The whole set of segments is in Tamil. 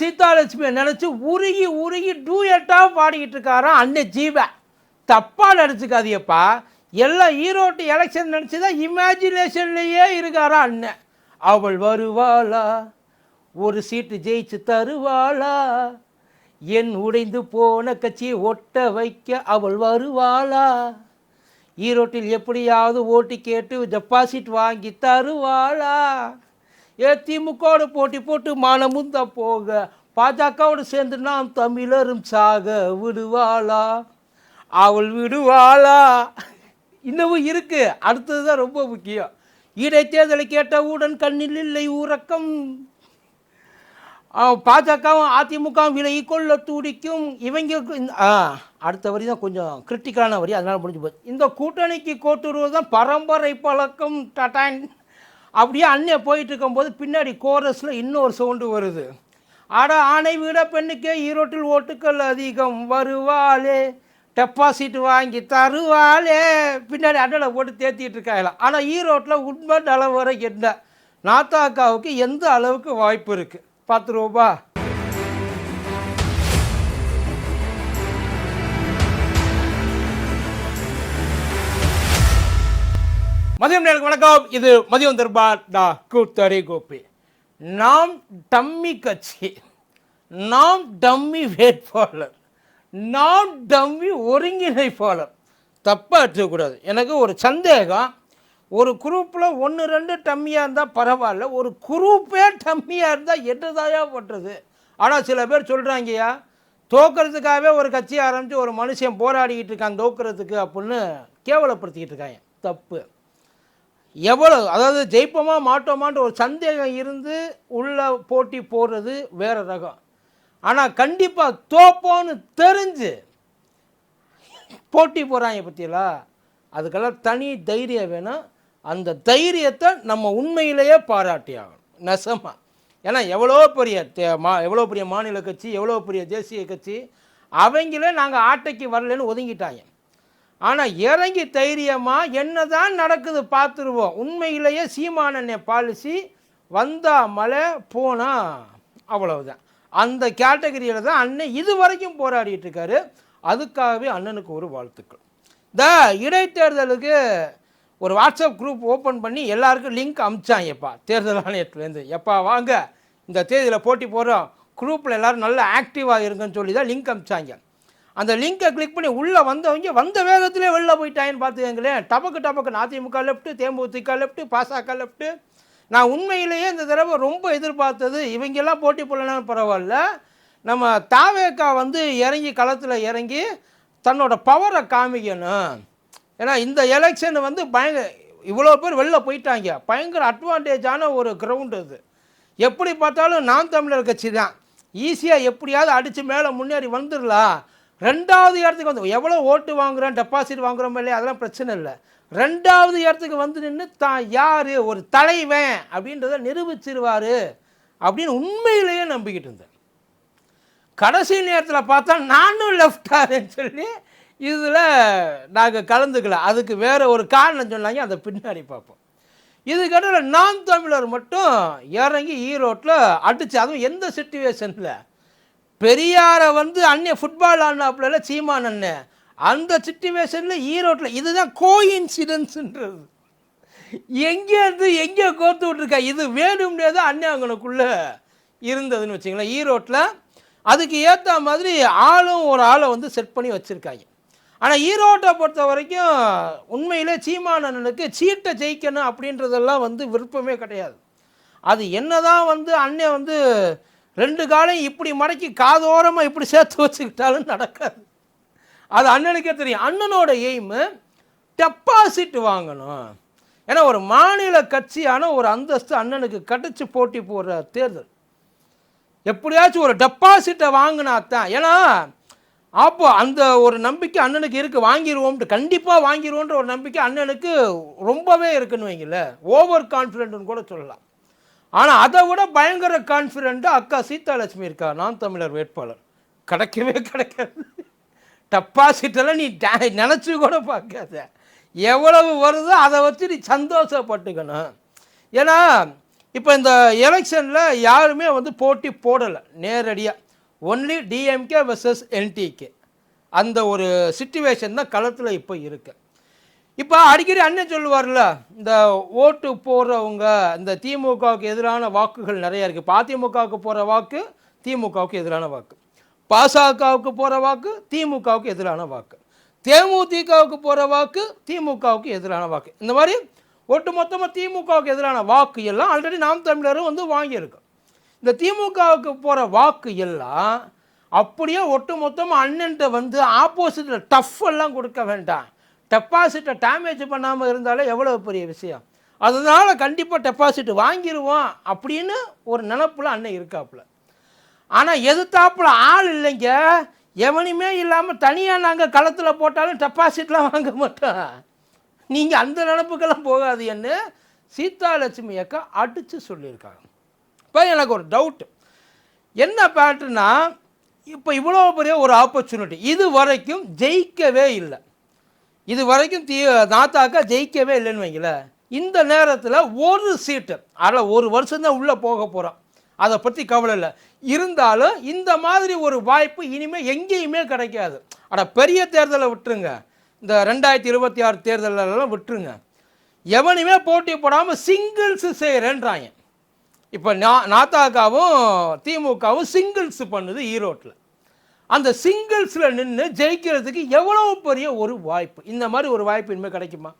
சீதாலட்சுமியை நினச்சி உருகி உருகி டூயட்டாக பாடிக்கிட்டு இருக்காராம் அண்ணன் ஜீவன். தப்பாக நினச்சிக்காதியப்பா எல்லாம் ஈரோட்டு எலெக்ஷன் நினச்சி தான் இமேஜினேஷன்லேயே இருக்காரா அண்ணன். அவள் வருவாளா? ஒரு சீட்டு ஜெயிச்சு தருவாளா? என் உடைந்து போன கட்சியை ஒட்ட வைக்க அவள் வருவாளா? ஈரோட்டில் எப்படியாவது ஓட்டு கேட்டு டெபாசிட் வாங்கி தருவாளா? ஏ திமுகவோட போட்டி போட்டு மானமுந்த போக பாஜகவோடு சேர்ந்து நாம் தமிழரும் சாக விடுவாளா? அவள் விடுவாளா? இன்னமும் இருக்குது அடுத்தது தான் ரொம்ப முக்கியம். இடைத்தேர்தலை கேட்டவுடன் கண்ணில் இல்லை உறக்கம். பாஜகவும் அதிமுகவும் விலகி கொள்ள துடிக்கும். இவங்க ஆ அடுத்த வரி தான் கொஞ்சம் கிரிட்டிக்கலான வரி அதனால் முடிஞ்சு போச்சு. இந்த கூட்டணிக்கு கோட்டுருவது தான் பரம்பரை பழக்கம். டட்டான். அப்படியே அண்ணே போயிட்டு இருக்கும்போது பின்னாடி கோரஸில் இன்னொரு சவுண்டு வருது. ஆட ஆணை விட பெண்ணுக்கே ஈரோட்டில் ஓட்டுக்கள் அதிகம். வருவாளே டெபாசிட் வாங்கி தருவாளே. பின்னாடி அண்ணனை போட்டு தேத்திட்டு இருக்காங்களா? ஆனால் ஈரோட்டில் உண்மை நிலவரம் என்ன? நாத்தாக்காவுக்கு எந்த அளவுக்கு வாய்ப்பு இருக்குது பத்து ரூபா. மதியம் நேருக்கு வணக்கம். இது மதியம் தர்பார் டா கூத்தரி கோபி. நாம் டம்மி கட்சி. நாம் டம்மி வேட்பாளர். நாம் டம்மி ஒருங்கிணைப்பாளர். தப்பாக எடுத்துக்கூடாது எனக்கு ஒரு சந்தேகம். ஒரு குரூப்பில் ஒன்று ரெண்டு டம்மியாக இருந்தால் பரவாயில்ல. ஒரு குரூப்பே டம்மியாக இருந்தால் என்னதாயா பண்ணுறது ஆனால் சில பேர் சொல்கிறாங்கய்யா தோக்கிறதுக்காகவே ஒரு கட்சி ஆரம்பித்து ஒரு மனுஷன் போராடிக்கிட்டு இருக்கான் தோக்கிறதுக்கு அப்படின்னு கேவலப்படுத்திக்கிட்டு இருக்காங்க. தப்பு. எவ்வளோ அதாவது ஜெயிப்போமா மாட்டோமான்ற ஒரு சந்தேகம் இருந்து உள்ள போட்டி போடுறது வேற ரகம். ஆனால் கண்டிப்பாக தோப்போன்னு தெரிஞ்சு போட்டி போகிறாங்க பற்றியலா அதுக்கெல்லாம் தனி தைரியம் வேணும். அந்த தைரியத்தை நம்ம உண்மையிலேயே பாராட்டி ஆகணும் நெசமாக ஏன்னா எவ்வளோ பெரிய தே- மா எவ்வளோ பெரிய மாநில கட்சி எவ்வளோ பெரிய தேசிய கட்சி அவங்களே நாங்கள் ஆட்டைக்கு வரலன்னு ஒதுங்கிட்டாங்க. ஆனால் இறங்கி தைரியமாக என்னதான் நடக்குது பார்த்துருவோம். உண்மையிலேயே சீமானண்ணே பாலிசி வந்தா மழை போனா அவ்வளவுதான். அந்த கேட்டகரியில் தான் அண்ணன் இது வரைக்கும் போராடிட்டு இருக்காரு. அதுக்காகவே அண்ணனுக்கு ஒரு வாழ்த்துக்கள். இந்த இடைத்தேர்தலுக்கு ஒரு வாட்ஸ்அப் குரூப் ஓப்பன் பண்ணி எல்லாருக்கும் லிங்க் அமிச்சாங்கப்பா தேர்தல் ஆணையத்துலேருந்து. எப்பா வாங்க. இந்த தேதியில் போட்டி போடுறோம். குரூப்பில் எல்லோரும் நல்லா ஆக்டிவாக இருங்கன்னு சொல்லி தான் லிங்க் அமிச்சாங்க. அந்த லிங்கை கிளிக் பண்ணி உள்ளே வந்தவங்க வந்த வேகத்திலே வெளில போயிட்டாங்கன்னு பார்த்துக்கங்களேன். டபக்கு டபக்கு அதிமுக லெஃப்ட்டு தேமுதிக லெஃப்ட்டு பாசக லெஃப்ட்டு நான் உண்மையிலேயே இந்த தடவை ரொம்ப எதிர்பார்த்தது இவங்கெல்லாம் போட்டி போடலனாலும் பரவாயில்ல. நம்ம தாவேக்கா வந்து இறங்கி களத்தில் இறங்கி தன்னோட பவரை காமிக்கணும். ஏன்னா இந்த எலெக்ஷன் வந்து பயங்க இவ்வளோ பேர் வெளில போயிட்டாங்க. பயங்கர அட்வான்டேஜான ஒரு கிரவுண்டு அது எப்படி பார்த்தாலும் நாம் தமிழர் கட்சி தான். ஈஸியாக எப்படியாவது அடித்து மேலே முன்னேறி வந்துடலாம். ரெண்டாவது இடத்துக்கு வந்து எவ்வளோ ஓட்டு வாங்குறோம் டெபாசிட் வாங்குறோம் இல்லையா அதெல்லாம் பிரச்சனை இல்லை. ரெண்டாவது இடத்துக்கு வந்து நின்று தான் யார்? ஒரு தலைவன் அப்படின்றத நிரூபிச்சிருவார் அப்படின்னு உண்மையிலேயே நம்பிக்கிட்டு இருந்தேன். கடைசி நேரத்தில் பார்த்தா நானும் லெஃப்டாருன்னு சொல்லி இதில் நாங்கள் கலந்துக்கல. அதுக்கு வேறு ஒரு காரணம் சொன்னாங்க அதை பின்னாடி பார்ப்போம். இதுக்கடையில் நான் தமிழர் மட்டும் இறங்கி ஈரோட்டில் அடிச்சு அதுவும் எந்த சுச்சுவேஷனில் பெரியாரை வந்து அன்னிய ஃபுட்பால் ஆடினாப்புல சீமான் அண்ணன் அந்த சுச்சுவேஷனில் ஈரோட்டில் இதுதான் கோயின்சிடன்ஸ்ன்றது எங்கேருந்து எங்கே கோர்த்து விட்ருக்கா இது வேணும்னே தான் அண்ணன் இருந்ததுன்னு வச்சுங்களேன் ஈரோட்டில் அதுக்கு ஏற்ற மாதிரி ஆளும் ஒரு ஆளை வந்து செட் பண்ணி வச்சுருக்காங்க. ஆனால் ஈரோட்டை பொறுத்த வரைக்கும் உண்மையிலே சீமானனுக்கு சீட்டை ஜெயிக்கணும் அப்படின்றதெல்லாம் வந்து விருப்பமே கிடையாது. அது என்ன தான் வந்து அண்ணன் வந்து ரெண்டு காலையும் இப்படி மடக்கி காதோரமாக இப்படி சேர்த்து வச்சுக்கிட்டாலும் நடக்காது. அது அண்ணனுக்கே தெரியும். அண்ணனோட எய்மு டெபாசிட் வாங்கணும். ஏன்னா ஒரு மாநில கட்சியான ஒரு அந்தஸ்து அண்ணனுக்கு கடிச்சு போட்டி போடுற தேர்தல். எப்படியாச்சும் ஒரு டெபாசிட்டை வாங்கினா தான். ஏன்னா அப்போ அந்த ஒரு நம்பிக்கை அண்ணனுக்கு இருக்குது வாங்கிடுவோம்ட்டு கண்டிப்பாக வாங்கிடுவோன்ற ஒரு நம்பிக்கை அண்ணனுக்கு ரொம்பவே இருக்குன்னு வைங்கள ஓவர் கான்ஃபிடென்ட்னு கூட சொல்லலாம். ஆனால் அதை விட பயங்கர கான்ஃபிடெண்ட்டாக அக்கா சீதாலட்சுமி இருக்கா? நான் தமிழர் வேட்பாளர். கிடைக்கவே கிடைக்காது. டெப்பாசிட்டெல்லாம் நீ நினச்சி கூட பார்க்காத. எவ்வளவு வருதோ அதை வச்சு நீ சந்தோஷப்பட்டுக்கணும். ஏன்னா இப்போ இந்த எலெக்ஷனில் யாருமே வந்து போட்டி போடலை நேரடியாக ஒன்லி டிஎம்கே வெர்சஸ் என்டிகே அந்த ஒரு சுச்சுவேஷன் தான் களத்தில் இப்போ இருக்குது இப்போ அடிக்கடி அண்ணன் சொல்லுவார்ல இந்த ஓட்டு போடுறவங்க இந்த திமுகவுக்கு எதிரான வாக்குகள் நிறைய இருக்குது இப்போ அதிமுகவுக்கு போகிற வாக்கு திமுகவுக்கு எதிரான வாக்கு. பாசகவுக்கு போகிற வாக்கு திமுகவுக்கு எதிரான வாக்கு. தேமுதிகவுக்கு போகிற வாக்கு திமுகவுக்கு எதிரான வாக்கு. இந்த மாதிரி ஒட்டு மொத்தமாக திமுகவுக்கு எதிரான வாக்கு எல்லாம் ஆல்ரெடி நாம் தமிழரும் வந்து வாங்கியிருக்கோம் இந்த திமுகவுக்கு போகிற வாக்கு எல்லாம் அப்படியே ஒட்டு மொத்தமாக அண்ணன்ட்ட வந்து ஆப்போசிட்டில் டஃப் எல்லாம் கொடுக்க வேண்டாம். டெபாசிட்டை டேமேஜ் பண்ணாமல் இருந்தாலே எவ்வளோ பெரிய விஷயம்? அதனால் கண்டிப்பாக டெபாசிட் வாங்கிடுவோம் அப்படின்னு ஒரு நினப்பில் அண்ணன் இருக்காப்புல. ஆனால் எதிர்த்தாப்புல ஆள் இல்லைங்க. எவனுமே இல்லாமல் தனியாக நாங்கள் களத்தில் போட்டாலும் டெபாசிட்லாம் வாங்க மாட்டோம். நீங்கள் அந்த நினப்புக்கெல்லாம் போகாதீன்னு சீதாலட்சுமி அக்கா அடித்து சொல்லியிருக்காங்க. இப்போ எனக்கு ஒரு டவுட்டு என்ன பேட்டுன்னா இப்போ இவ்வளோ பெரிய ஒரு ஆப்பர்ச்சுனிட்டி இது வரைக்கும் ஜெயிக்கவே இல்லை. இது வரைக்கும் தீ நாத்தாக்கா ஜெயிக்கவே இல்லைன்னு வைங்களேன். இந்த நேரத்தில் ஒரு சீட்டு அதில் ஒரு வருஷம்தான் உள்ளே போக போகிறோம் அதை பற்றி கவலை இல்லை. இருந்தாலும் இந்த மாதிரி ஒரு வாய்ப்பு இனிமேல் எங்கேயுமே கிடைக்காது. அட பெரிய தேர்தலை விட்டுருங்க. இந்த ரெண்டாயிரத்தி இருபத்தி ஆறு தேர்தலெல்லாம் விட்டுருங்க. எவனுமே போட்டி போடாமல் சிங்கிள்ஸு செய்கிறேன்றாங்க இப்போ நா நாத்தாக்காவும் திமுகவும் சிங்கிள்ஸ் பண்ணுது ஈரோட்டில். அந்த சிங்கிள்ஸில் நின்று ஜெயிக்கிறதுக்கு எவ்வளோ பெரிய ஒரு வாய்ப்பு? இந்த மாதிரி ஒரு வாய்ப்பு இனிமேல் கிடைக்குமா?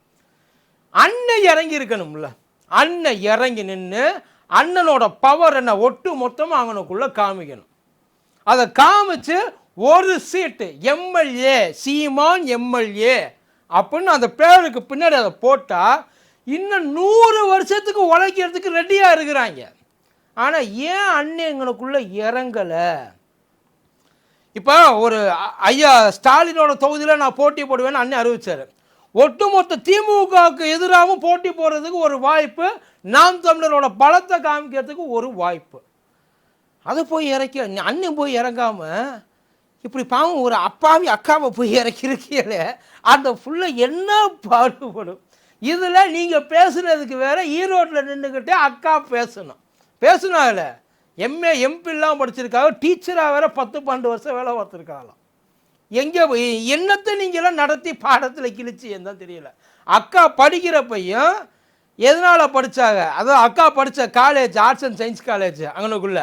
அண்ணன் இறங்கி இருக்கணும்ல. அண்ணன் இறங்கி நின்று அண்ணனோட பவர் என்ன? ஒட்டு மொத்தமாக அவனுக்குள்ளே காமிக்கணும். அதை காமிச்சு ஒரு சீட்டு எம்எல்ஏ சீமான் எம்எல்ஏ அப்படின்னு அந்த பேருக்கு பின்னாடி அதை போட்டால் இன்னும் நூறு வருஷத்துக்கு உழைக்கிறதுக்கு ரெடியாக இருக்கிறாங்க. ஆனால் ஏன் அண்ணன் எங்களுக்குள்ளே இறங்கலை? இப்போ ஒரு ஐயா ஸ்டாலினோட தொகுதியில் நான் போட்டி போடுவேன்னு அண்ணன் அறிவிச்சார். ஒட்டுமொத்த திமுகவுக்கு எதிராகவும் போட்டி போடுறதுக்கு ஒரு வாய்ப்பு நாம் தமிழரோட பலத்தை காமிக்கிறதுக்கு ஒரு வாய்ப்பு. அதை போய் இறக்கி அண்ணன் போய் இறங்காமல் இப்படி பாவம் ஒரு அப்பாவி அக்காவை போய் இறக்கிருக்கீங்களே அந்த ஃபுல்ல என்ன பாடுபடும்? இதில் நீங்கள் பேசுகிறதுக்கு வேறு ஈரோட்டில் நின்றுக்கிட்டே அக்கா பேசணும். பேசணும் எம்ஏ எம்பிலாம் படிச்சிருக்காங்க. டீச்சராக வேற பத்து பன்னெண்டு வருஷம் வேலை பார்த்துருக்காங்களாம். எங்கே போய் என்னத்தை நீங்களாம் நடத்தி பாடத்தில் கிழிச்சு என்ன தெரியல. அக்கா படிக்கிற பையன் எதனால் படித்தாங்க அதான் அக்கா படித்த college arts and science college அங்கனுக்குள்ள.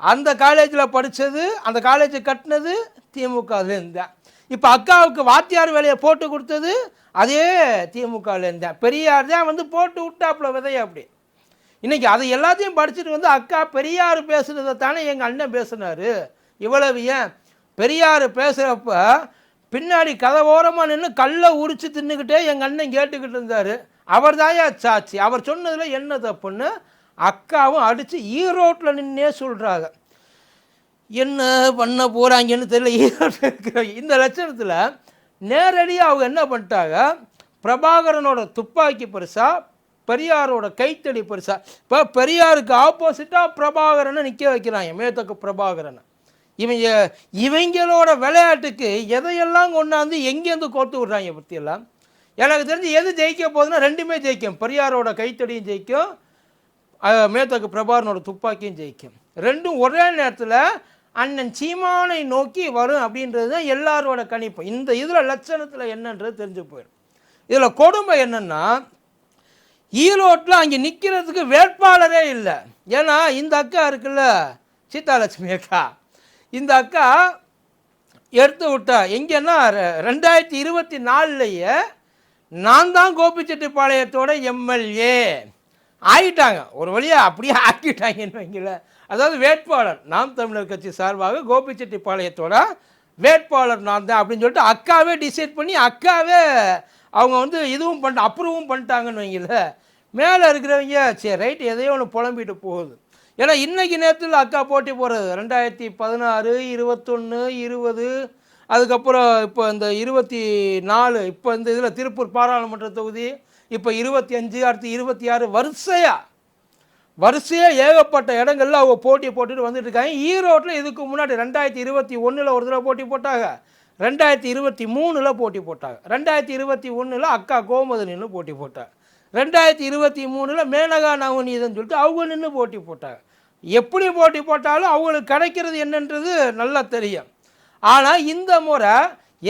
அந்த காலேஜில் படித்தது அந்த காலேஜை கட்டினது திமுகலேருந்து இப்போ அக்காவுக்கு வாத்தியார் வேலையை போட்டு கொடுத்தது அதே திமுகலேருந்தேன் பெரியார் தான் வந்து போட்டு விட்டாப்புல விதைய அப்படி. இன்றைக்கி அதை எல்லாத்தையும் படிச்சுட்டு வந்து அக்கா பெரியார் பேசுனதை தானே எங்கள் அண்ணன் பேசுனாரு. இவ்வளவு ஏன்? பெரியார் பேசுகிறப்ப பின்னாடி கதவோரமாக நின்று கல்லை உரிச்சு தின்னுக்கிட்டே எங்கள் அண்ணன் கேட்டுக்கிட்டு இருந்தார். அவர் தாயா சாட்சி? அவர் சொன்னதில் என்ன தப்புன்னு அக்காவும் அடித்து ஈரோட்டில் நின்னே சொல்கிறாங்க என்ன பண்ண போகிறாங்கன்னு தெரியல. ஈரோட்டில் இருக்கிற இந்த லட்சணத்தில் நேரடியாக அவங்க என்ன பண்ணிட்டாங்க? பிரபாகரனோட துப்பாக்கி பரிசாக பெரியாரோட கைத்தடி பெருசா. இப்போ பெரியாருக்கு ஆப்போசிட்டாக பிரபாகரனை நிற்க வைக்கிறாங்க மேத்தக்கு பிரபாகரனை. இவங்க இவங்களோட விளையாட்டுக்கு எதையெல்லாம் கொண்டாந்து எங்கேருந்து கோர்த்து விட்றாங்க பற்றியெல்லாம் எனக்கு தெரிஞ்சு எது ஜெயிக்க போகுதுன்னா ரெண்டுமே ஜெயிக்கும். பெரியாரோட கைத்தடியும் ஜெயிக்கும். மேத்தக்கு பிரபாகரனோட துப்பாக்கியும் ஜெயிக்கும். ரெண்டும் ஒரே நேரத்தில் அண்ணன் சீமானை நோக்கி வரும் அப்படின்றது தான் எல்லாரோட கணிப்பு. இந்த இதில் லட்சணத்தில் என்னன்றது தெரிஞ்சு போயிடும். இதில் கொடுமை என்னென்னா ஈரோட்டில் அங்கே நிற்கிறதுக்கு வேட்பாளரே இல்லை. ஏன்னா இந்த அக்கா இருக்குல்ல சீதாலட்சுமி அக்கா. இந்த அக்கா எடுத்து விட்டா. எங்கன்னா ரெ- ரெண்டாயிரத்தி இருபத்தி நாலுலையே நான் தான் கோபிச்செட்டிப்பாளையத்தோட எம்எல்ஏ. ஆகிட்டாங்க ஒரு வழியாக அப்படியே ஆக்கிட்டாங்கன்னு வைங்கள அதாவது வேட்பாளர். நாம் தமிழர் கட்சி சார்பாக கோபிச்செட்டிப்பாளையத்தோட வேட்பாளர் நான் தான் அப்படின்னு சொல்லிட்டு அக்காவே டிசைட் பண்ணி அக்காவே அவங்க வந்து இதுவும் பண்ணிட்டு அப்ரூவும் பண்ணிட்டாங்கன்னு வைங்கள மேலே இருக்கிறவங்க சரி ரைட் எதையோ ஒன்று புலம்பிட்டு போகுது. ஏன்னா இன்றைக்கி நேரத்தில் அக்கா போட்டி போகிறது ரெண்டாயிரத்தி பதினாறு இருபத்தொன்று இருபது அதுக்கப்புறம் இப்போ இந்த இருபத்தி நாலு இப்போ இந்த இதில் திருப்பூர் பாராளுமன்ற தொகுதி இப்போ இருபத்தி அஞ்சு அடுத்து இருபத்தி ஆறு வரிசையாக வரிசையாக ஏகப்பட்ட இடங்கள்ல அவங்க போட்டி போட்டுட்டு வந்துட்டு இருக்காங்க. ஈரோட்டில் இதுக்கு முன்னாடி ரெண்டாயிரத்தி இருபத்தி ஒன்றில் ஒரு தடவை போட்டி போட்டாங்க. ரெண்டாயிரத்தி இருபத்தி மூணில் போட்டி போட்டாங்க. ரெண்டாயிரத்தி இருபத்தி ஒன்றில் அக்கா கோமதினின்னு போட்டி போட்டாங்க ரெண்டாயிரத்தி இருபத்தி மூணில் மேனகா நவநீதன் சொல்லிட்டு அவங்க நின்று போட்டி போட்டாங்க. எப்படி போட்டி போட்டாலும் அவங்களுக்கு கிடைக்கிறது என்னன்றது நல்லா தெரியும். ஆனால் இந்த முறை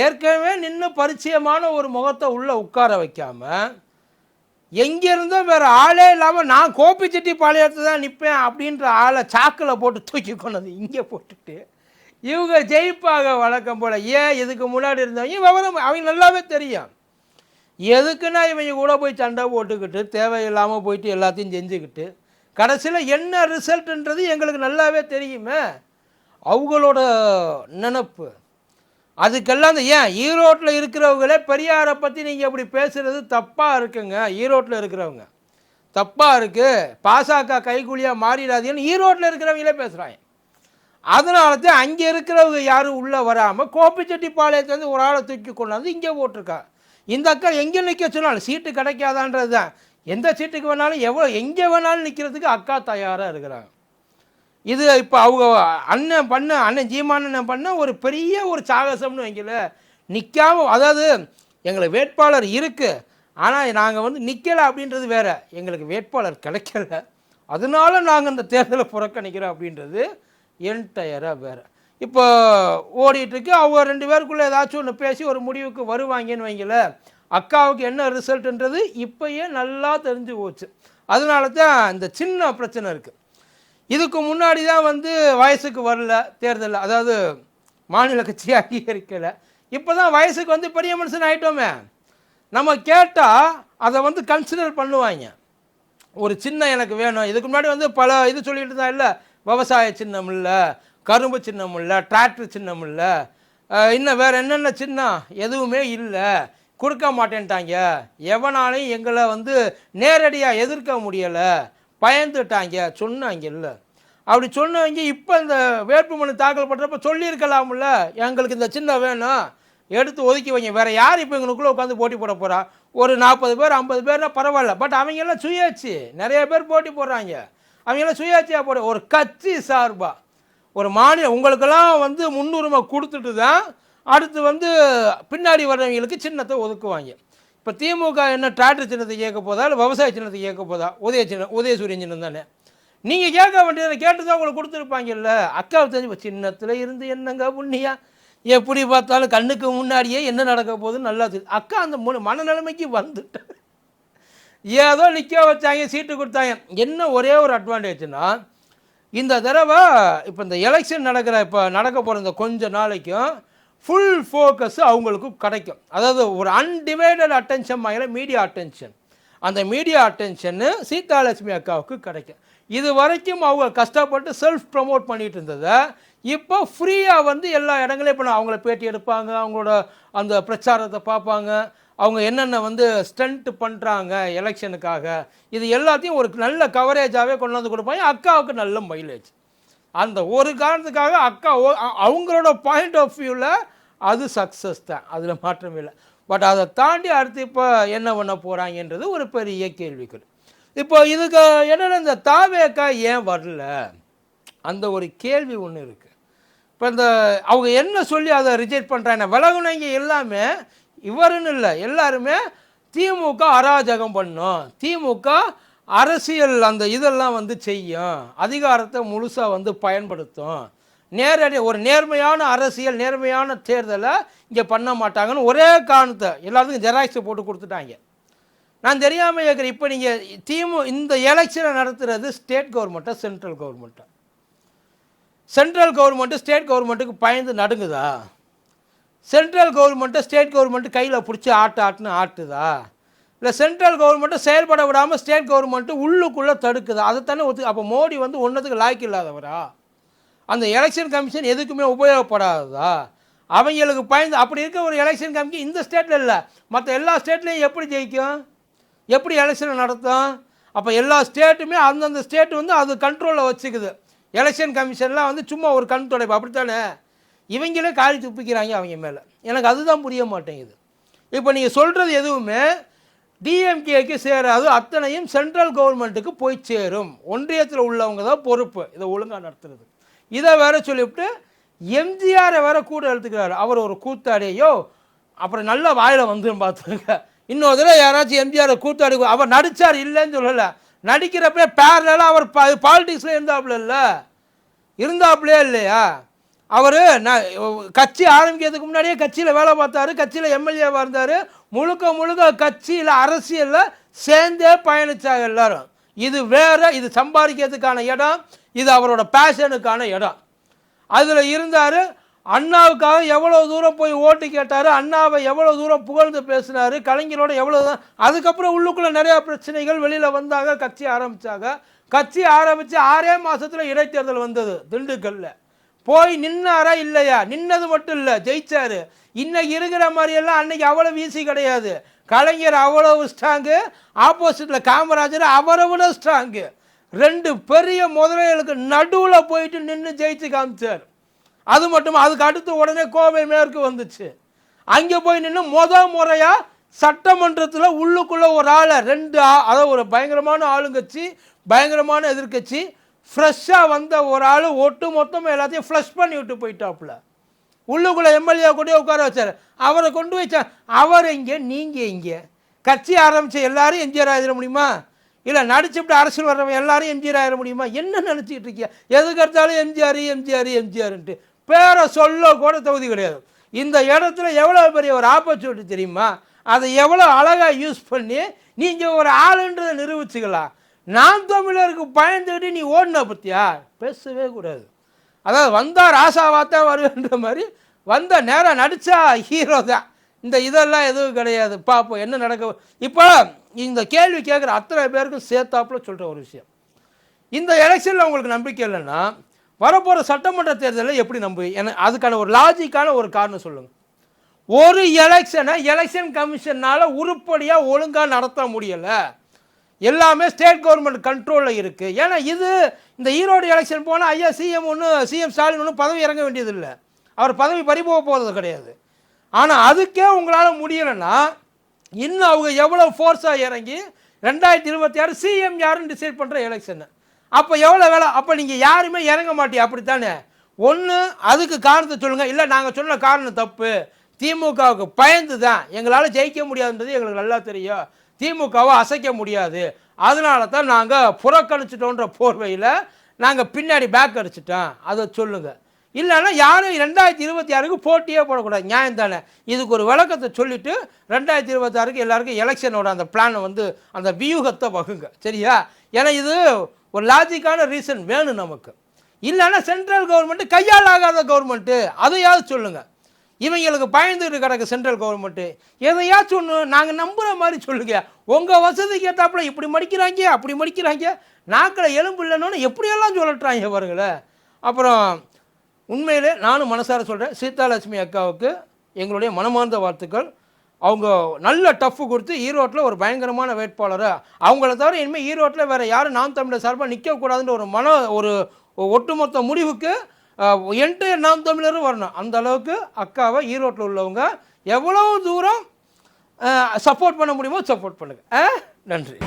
ஏற்கனவே நின்று பரிச்சயமான ஒரு முகத்தை உள்ளே உட்கார வைக்காமல் எங்கேருந்தோ வேறு ஆளே இல்லாமல் நான் கோபிச்செட்டி பாளையத்தை தான் நிற்பேன் அப்படின்ற ஆளை சாக்கில் போட்டு தூக்கி கொண்டது இங்கே போட்டுட்டு இவங்க ஜெயிப்பாக வழக்கம் போல். ஏன் இதுக்கு முன்னாடி இருந்தவங்க? விவரம் அவங்க நல்லாவே தெரியும். எதுக்குன்னா இவங்க கூட போய் சண்டை போட்டுக்கிட்டு தேவையில்லாமல் போயிட்டு எல்லாத்தையும் செஞ்சுக்கிட்டு கடைசியில் என்ன ரிசல்ட்டுன்றது எங்களுக்கு நல்லாவே தெரியுமே. அவங்களோட நினப்பு. அதுக்கெல்லாம் அந்த ஏன் ஈரோட்டில் இருக்கிறவங்களே பெரியாரை பற்றி நீங்கள் இப்படி பேசுகிறது தப்பாக இருக்குங்க. ஈரோட்டில் இருக்கிறவங்க. தப்பாக இருக்குது பாசக கைகூலியாக மாறிடாதீங்கன்னு ஈரோட்டில் இருக்கிறவங்களே பேசுகிறாங்க அதனால தான் அங்கே இருக்கிறவங்க யாரும் உள்ளே வராமல் கோபிச்செட்டிப்பாளையத்துலேருந்து ஒரு ஆளை தூக்கி கொண்டாந்து இங்கே போட்டிருக்கா இந்த அக்கா எங்கே நிற்க சொன்னாலும் சீட்டு கிடைக்காதான்றது தான் எந்த சீட்டுக்கு வேணாலும் எவ்வளோ எங்கே வேணாலும் நிற்கிறதுக்கு அக்கா தயாராக இருக்கிறாங்க. இது இப்போ அவங்க அண்ணன் பண்ண அண்ணன் ஜீமானண்ணன் பண்ண ஒரு பெரிய ஒரு சாகசம்னு வைக்கல நிற்காம அதாவது எங்களுக்கு வேட்பாளர் இருக்குது ஆனால் நாங்கள் வந்து நிற்கலை அப்படின்றது வேறு. எங்களுக்கு வேட்பாளர் கிடைக்கல. அதனால நாங்கள் இந்த தேர்தலை புறக்கணிக்கிறோம் அப்படின்றது என்டையராக வேறு. இப்போ ஓடிட்டுருக்கு. அவங்க ரெண்டு பேருக்குள்ளே ஏதாச்சும் ஒன்று பேசி ஒரு முடிவுக்கு வருவாங்கன்னு வைங்கள அக்காவுக்கு என்ன ரிசல்ட்டுன்றது இப்போயே நல்லா தெரிஞ்சு போச்சு. அதனால தான் இந்த சின்ன பிரச்சனை இருக்குது இதுக்கு முன்னாடி தான் வந்து வயசுக்கு வரல தேர்தலில். அதாவது மாநில கட்சி அங்கீகரிக்கலை. இப்போ தான் வயசுக்கு வந்து பெரிய மனுஷன் ஆகிட்டோமே நம்ம கேட்டால் அதை வந்து கன்சிடர் பண்ணுவாங்க. ஒரு சின்ன எனக்கு வேணும். இதுக்கு முன்னாடி வந்து பல இது சொல்லிட்டு தான் இல்லை. விவசாய சின்னம் இல்லை கரும்பு சின்னம் இல்லை டிராக்டர் சின்னம் இல்லை இன்னும் வேறு என்னென்ன சின்னம் எதுவுமே இல்லை. கொடுக்க மாட்டேன்ட்டாங்க. எவனாலையும் எங்களை வந்து நேரடியாக எதிர்க்க முடியலை. பயந்துட்டாங்க. சொன்னாங்க இல்லை. அப்படி சொன்னவங்க இப்போ இந்த வேட்புமனு தாக்கல் பண்ணுறப்ப சொல்லியிருக்கலாம்ல. எங்களுக்கு இந்த சின்ன வேணும். எடுத்து ஒதுக்கி வைங்க. வேறு யார் இப்போ எங்களுக்குள்ளே உட்காந்து போட்டி போட போகிறா ஒரு நாற்பது பேர் ஐம்பது பேர்னா பரவாயில்ல. பட் அவங்கெல்லாம் சுயாச்சு நிறைய பேர் போட்டி போடுறாங்க. அவங்களாம் சுயாட்சியாக போட. ஒரு கட்சி சார்பாக ஒரு மாநிலம் உங்களுக்கெல்லாம் வந்து முன்னுரிமை கொடுத்துட்டு தான் அடுத்து வந்து பின்னாடி வர்றவங்களுக்கு சின்னத்தை ஒதுக்குவாங்க. இப்போ திமுக என்ன டிராக்டர் சின்னத்தை கேட்க போதா இல்லை விவசாய சின்னத்தை கேட்க போதா? உதய சின்னம் உதயசூரியன் சின்னம் தானே. நீங்கள் கேட்க வேண்டியதை கேட்டு தான் உங்களுக்கு கொடுத்துருப்பாங்கல்ல. அக்காவை தெரிஞ்சு சின்னத்தில் இருந்து என்னங்க புண்ணியா? எப்படி பார்த்தாலும் கண்ணுக்கு முன்னாடியே என்ன நடக்க போகுதுன்னு நல்லா தெரியும். அக்கா அந்த மூணு மனநிலைமைக்கு வந்துட்டேன் ஏதோ நிற்க வச்சாங்க சீட்டு கொடுத்தாங்க. என்ன ஒரே ஒரு அட்வான்டேஜ்னா இந்த தடவை இப்போ இந்த எலெக்ஷன் நடக்கிற இப்போ நடக்க போகிற இந்த கொஞ்ச நாளைக்கும் ஃபுல் ஃபோக்கஸ் அவங்களுக்கு கிடைக்கும். அதாவது ஒரு அன்டிவைடட் அட்டென்ஷன் மாதிரி மீடியா அட்டென்ஷன் அந்த மீடியா அட்டென்ஷன்னு சீதாலட்சுமி அக்காவுக்கு கிடைக்கும். இது வரைக்கும் அவங்க கஷ்டப்பட்டு செல்ஃப் ப்ரமோட் பண்ணிகிட்டு இருந்ததை இப்போ ஃப்ரீயாக வந்து எல்லா இடங்களையும் இப்போ அவங்கள பேட்டி எடுப்பாங்க அவங்களோட அந்த பிரச்சாரத்தை பார்ப்பாங்க. அவங்க என்னென்ன வந்து ஸ்டண்ட் பண்ணுறாங்க எலெக்ஷனுக்காக இது எல்லாத்தையும் ஒரு நல்ல கவரேஜாகவே கொண்டு வந்து கொடுப்பாங்க. அக்காவுக்கு நல்ல மைலேஜ் அந்த ஒரு காரணத்துக்காக அக்கா ஓ- அ- அவங்களோட பாயிண்ட் ஆஃப் வியூவில் அது சக்ஸஸ் தான். அதில் மாற்றம் இல்லை. பட் அதை தாண்டி அடுத்து இப்போ என்ன பண்ண போகிறாங்கன்றது ஒரு பெரிய கேள்விக்குறி. இப்போ இதுக்கு என்னென்ன இந்த தாவேக்கா ஏன் வரல? அந்த ஒரு கேள்வி ஒன்று இருக்குது இப்போ இந்த அவங்க என்ன சொல்லி அதை ரிஜெக்ட் பண்ணுறாங்க விலகுனவங்க எல்லாமே இவருன்னு இல்லை எல்லாருமே திமுக அராஜகம் பண்ணும். திமுக அரசியல் அந்த இதெல்லாம் வந்து செய்யும். அதிகாரத்தை முழுசாக வந்து பயன்படுத்தும். நேரடி ஒரு நேர்மையான அரசியல் நேர்மையான தேர்தலை இங்கே பண்ண மாட்டாங்கன்னு ஒரே காரணத்தை எல்லாத்துக்கும் ஜெராக்ஸை போட்டு கொடுத்துட்டாங்க. நான் தெரியாமல் கேட்குறேன் இப்போ நீங்கள் திமு இந்த எலெக்ஷனை நடத்துகிறது ஸ்டேட் கவர்மெண்ட்டா சென்ட்ரல் கவர்மெண்ட்டா சென்ட்ரல் கவர்மெண்ட்டு ஸ்டேட் கவர்மெண்ட்டுக்கு பயந்து நடுங்குதா? சென்ட்ரல் கவர்மெண்ட்டை ஸ்டேட் கவர்மெண்ட்டு கையில் பிடிச்சி ஆட்டு ஆட்டுன்னு ஆட்டுதா? இல்லை சென்ட்ரல் கவர்மெண்ட்டை செயல்பட விடாமல் ஸ்டேட் கவர்மெண்ட்டு உள்ளுக்குள்ளே தடுக்குதா? அதைத்தானே ஒத்து அப்போ மோடி வந்து ஒன்றதுக்கு லாய்க்கு இல்லாதவரா? அந்த எலெக்ஷன் கமிஷன் எதுக்குமே உபயோகப்படாததா? அவங்களுக்கு பயந்து அப்படி இருக்க ஒரு எலெக்ஷன் கமிஷன் இந்த ஸ்டேட்டில் இல்லை. மற்ற எல்லா ஸ்டேட்லேயும் எப்படி ஜெயிக்கும்? எப்படி எலெக்ஷனை நடத்தும்? அப்போ எல்லா ஸ்டேட்டுமே அந்தந்த ஸ்டேட் வந்து அது கண்ட்ரோலில் வச்சுக்குது. எலெக்ஷன் கமிஷன்லாம் வந்து சும்மா ஒரு கண் துடைப்பு அப்படித்தானே? இவங்களே காரி துப்பிக்கிறாங்க அவங்க மேலே. எனக்கு அதுதான் புரிய மாட்டேங்குது. இப்போ நீங்கள் சொல்கிறது எதுவுமே டிஎம்கேக்கு சேராது அத்தனையும் சென்ட்ரல் கவர்மெண்ட்டுக்கு போய் சேரும். ஒன்றியத்தில் உள்ளவங்க தான் பொறுப்பு. இதை ஒழுங்காக நடத்துறது. இதை வேற சொல்லிவிட்டு எம்ஜிஆரை வேற கூட எடுத்துக்கிறாரு அவர் ஒரு கூத்தாடியோ அப்புறம் நல்ல வாயில் வந்துடும் பார்த்துருங்க இன்னொரு தடவை யாராச்சும் எம்ஜிஆரை கூத்தாடி அவர் நடிச்சார் இல்லைன்னு சொல்லலை. நடிக்கிறப்ப பேரலாம் அவர் பாலிடிக்ஸில் இருந்தாப்புல இல்லை. இருந்தாப்புலே இல்லையா? அவர் நான் கட்சி ஆரம்பிக்கிறதுக்கு முன்னாடியே கட்சியில் வேலை பார்த்தாரு கட்சியில் எம்எல்ஏவாக இருந்தார். முழுக்க முழுக்க கட்சியில் அரசியலில் சேர்ந்தே பயணித்தாங்க எல்லாரும். இது வேற இது சம்பாதிக்கிறதுக்கான இடம் இது அவரோட பேஷனுக்கான இடம். அதில் இருந்தார் அண்ணாவுக்காக எவ்வளோ தூரம் போய் ஓட்டு கேட்டார் அண்ணாவை எவ்வளோ தூரம் புகழ்ந்து பேசினார் கலைஞரோட எவ்வளோ தான் அதுக்கப்புறம் உள்ளுக்குள்ளே நிறையா பிரச்சனைகள் வெளியில் வந்தாங்க கட்சி ஆரம்பித்தாங்க கட்சி ஆரம்பித்து ஆறே மாதத்தில் இடைத்தேர்தல் வந்தது திண்டுக்கல்லில் போய் நின்னாரா இல்லையா? நின்னது மட்டும் இல்லை ஜெயிச்சாரு. இன்னைக்கு இருக்கிற மாதிரியெல்லாம் அன்னைக்கு அவ்வளோ வீசி கிடையாது. கலைஞர் அவ்வளவு ஸ்ட்ராங்கு ஆப்போசிட்டில் காமராஜர் அவரை விட ஸ்ட்ராங்கு ரெண்டு பெரிய முதலாளிகளுக்கு நடுவில் போயிட்டு நின்று ஜெயிச்சு காமிச்சார். அது மட்டும் அதுக்கு அடுத்து உடனே கோவை மேற்கு வந்துச்சு. அங்கே போய் நின்று முத முறையாக சட்டமன்றத்தில் உள்ளுக்குள்ளே ஒரு ஆளை ரெண்டு ஆ- அதாவது ஒரு பயங்கரமான ஆளுங்கட்சி பயங்கரமான எதிர்க்கட்சி ஃப்ரெஷ்ஷாக வந்த ஒரு ஆள் ஒட்டு மொத்தமாக எல்லாத்தையும் ஃப்ளஷ் பண்ணி விட்டு போயிட்டாப்புல. உள்ளுக்குள்ளே எம்எல்ஏ கூட உட்கார வச்சார். அவரை கொண்டு வச்சார். அவர் இங்கே நீங்கள் இங்கே கட்சி ஆரம்பித்த எல்லாரும் எம்ஜிஆர் ஆகிட முடியுமா? இல்லை நடிச்சுட்டு அரசியல் வர்றவங்க எல்லாரும் எம்ஜிஆர் ஆகிட முடியுமா? என்ன நினச்சிக்கிட்டு இருக்கியா எதுக்கு எடுத்தாலும் எம்ஜிஆர் எம்ஜிஆர் எம்ஜிஆர்ன்ட்டு. பேரை சொல்ல கூட தகுதி கிடையாது. இந்த இடத்துல எவ்வளோ பெரிய ஒரு ஆப்பர்ச்சுனிட்டி தெரியுமா? அதை எவ்வளோ அழகாக யூஸ் பண்ணி நீங்கள் ஒரு ஆளுன்றதை நிரூபிச்சுக்கலாம். நான் தமிழருக்கு பயந்துக்கிட்டு நீ ஓடின பற்றியா பேசவே கூடாது. அதாவது வந்தால் ராசாவா தான் வருவேன்ற மாதிரி வந்த நேரம் நடித்தா ஹீரோ தான். இந்த இதெல்லாம் எதுவும் கிடையாது. பார்ப்போம் என்ன நடக்க இப்போ இந்த கேள்வி கேட்குற அத்தனை பேருக்கும் சேர்த்தாப்புல சொல்கிற ஒரு விஷயம். இந்த எலெக்ஷனில் உங்களுக்கு நம்பிக்கை இல்லைன்னா வரப்போகிற சட்டமன்ற தேர்தலில் எப்படி நம்பு? என அதுக்கான ஒரு லாஜிக்கான ஒரு காரணம் சொல்லுங்கள் ஒரு எலெக்ஷனை எலெக்ஷன் கமிஷனால் உருப்படியாக ஒழுங்காக நடத்த முடியலை. எல்லாமே ஸ்டேட் கவர்மெண்ட் கண்ட்ரோலில் இருக்குது ஏன்னா இது இந்த ஈரோடு எலெக்ஷன் போனால் ஐயா சிஎம் ஒன்று சிஎம் ஸ்டாலின் ஒன்றும் பதவி இறங்க வேண்டியதில்லை. அவர் பதவி பறிபோக போகிறது கிடையாது. ஆனால் அதுக்கே உங்களால் முடியலைன்னா இன்னும் அவங்க எவ்வளோ ஃபோர்ஸாக இறங்கி ரெண்டாயிரத்தி இருபத்தி ஆறு சிஎம் யாருன்னு டிசைட் பண்ணுற எலெக்ஷனு அப்போ எவ்வளோ வேலை? அப்போ நீங்கள் யாருமே இறங்க மாட்டீங்க அப்படித்தானே? ஒன்று அதுக்கு காரணத்தை சொல்லுங்கள் இல்லை நாங்கள் சொன்ன காரணம் தப்பு. திமுகவுக்கு பயந்து தான் எங்களால் ஜெயிக்க முடியாதுன்றது எங்களுக்கு நல்லா தெரியும். திமுகவை அசைக்க முடியாது. அதனால தான் நாங்கள் புறக்கணிச்சிட்டோன்ற போர்வையில் நாங்கள் பின்னாடி பேக் அடிச்சிட்டோம். அதை சொல்லுங்கள் இல்லைன்னா யாரும் ரெண்டாயிரத்தி இருபத்தி ஆறுக்கு போட்டியே போடக்கூடாது. நியாயம் தானே? இதுக்கு ஒரு விளக்கத்தை சொல்லிவிட்டு ரெண்டாயிரத்தி இருபத்தாறுக்கு எல்லாருக்கும் எலெக்ஷனோட அந்த பிளானை வந்து அந்த வியூகத்தை வகுங்க. சரியா? ஏன்னா இது ஒரு லாஜிக்கான ரீசன் வேணும் நமக்கு. இல்லைன்னா சென்ட்ரல் கவர்மெண்ட்டு கையால் ஆகாத கவர்மெண்ட்டு அதையாவது சொல்லுங்கள் இவங்களுக்கு பயந்துட்டு கிடக்கு சென்ட்ரல் கவர்மெண்ட்டு எதையாச்சும் ஒன்று நாங்கள் நம்புகிற மாதிரி சொல்லுங்க. உங்கள் வசதிக்கு ஏற்றாப்புல இப்படி மடிக்கிறாங்க அப்படி மடிக்கிறாங்க. நாக்கில் எலும்பு இல்லைன்னு எப்படியெல்லாம் சொல்லட்டுறாங்க பாருங்களேன் அப்புறம் உண்மையிலே நானும் மனசார சொல்கிறேன் சீதாலட்சுமி அக்காவுக்கு எங்களுடைய மனமார்ந்த வாழ்த்துக்கள். அவங்க நல்ல டஃப்பு கொடுத்து ஈரோட்டில் ஒரு பயங்கரமான வேட்பாளரை? அவங்கள தவிர இனிமேல் ஈரோட்டில் வேறு யாரும் நாம் தமிழர் சார்பாக நிற்கக்கூடாதுன்ற ஒரு மன ஒரு ஒட்டுமொத்த முடிவுக்கு என்ட்டு நாம் தமிழரும் வரணும் அந்த அளவுக்கு அக்காவை ஈரோட்டில் உள்ளவங்க எவ்வளவு தூரம் சப்போர்ட் பண்ண முடியுமோ சப்போர்ட் பண்ணுங்க ஆ? நன்றி